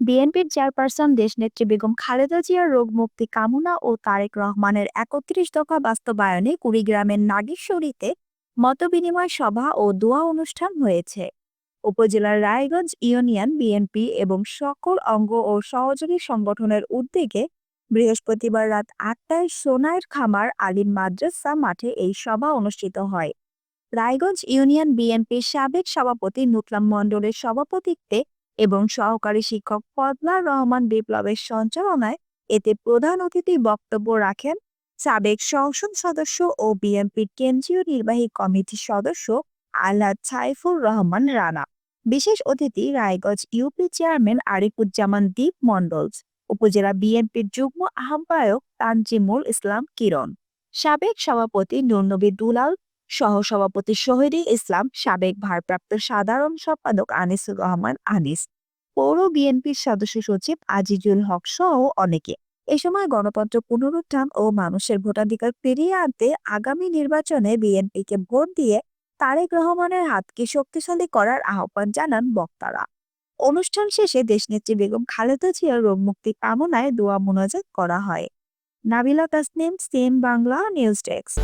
বিএনপির চেয়ারপারসন দেশনেত্রী বেগম খালেদা জিয়ার রোগ মুক্তি কামনা ও তারেক রহমানের একত্রিশ দফা বাস্তবায়নে কুড়িগ্রামের নাগেশ্বরীতে মতবিনিময় সভা ও দোয়া অনুষ্ঠান হয়েছে। উপজেলার রায়গঞ্জ ইউনিয়ন বিএনপি এবং সকল অঙ্গ ও সহযোগী সংগঠনের উদ্যোগে বৃহস্পতিবার রাত আটটায় সোনাইর খামার আলিম মাদ্রাসা মাঠে এই সভা অনুষ্ঠিত হয়। রায়গঞ্জ ইউনিয়ন বিএনপির সাবেক সভাপতি নুতলাম মণ্ডলের সভাপতিত্বে এবং সহকারী শিক্ষক ফজলার রহমান বিপ্লবের সঞ্চালনায় এতে প্রধান অতিথি বক্তব্য রাখেন সাবেক সংসদ সদস্য ও বিএনপির কেন্দ্রীয় নির্বাহী কমিটির সদস্য আল্লাহ সাইফুর রহমান রানা। বিশেষ অতিথি রায়গঞ্জ ইউপি চেয়ারম্যান আরিফুজ্জামান দীপ মণ্ডল, উপজেলা বিএনপির যুগ্ম আহ্বায়ক তানজিমুল ইসলাম কিরণ, সাবেক সভাপতি নুরনবী দুলাল সহসভাপতি শহীদুল ইসলাম, সাবেক ভারপ্রাপ্ত সাধারণ সম্পাদক আনিসুর রহমান আনিস, পৌর বিএনপির সদস্য সচিব আজিজুল হক সহ অনেকে। এ সময় গণতন্ত্র পুনরুত্থান ও মানুষের ভোটাধিকার ফিরিয়ে আনতে আগামী নির্বাচনে বিএনপিকে ভোট দিয়ে তারেক রহমানের হাতকে শক্তিশালী করার আহ্বান জানান বক্তারা। অনুষ্ঠান শেষে দেশনেত্রী বেগম খালেদা জিয়ার রোগ মুক্তি কামনায় দোয়া মোনাজাত করা হয়। Nabila Tasnim, CM Bangla, news desk.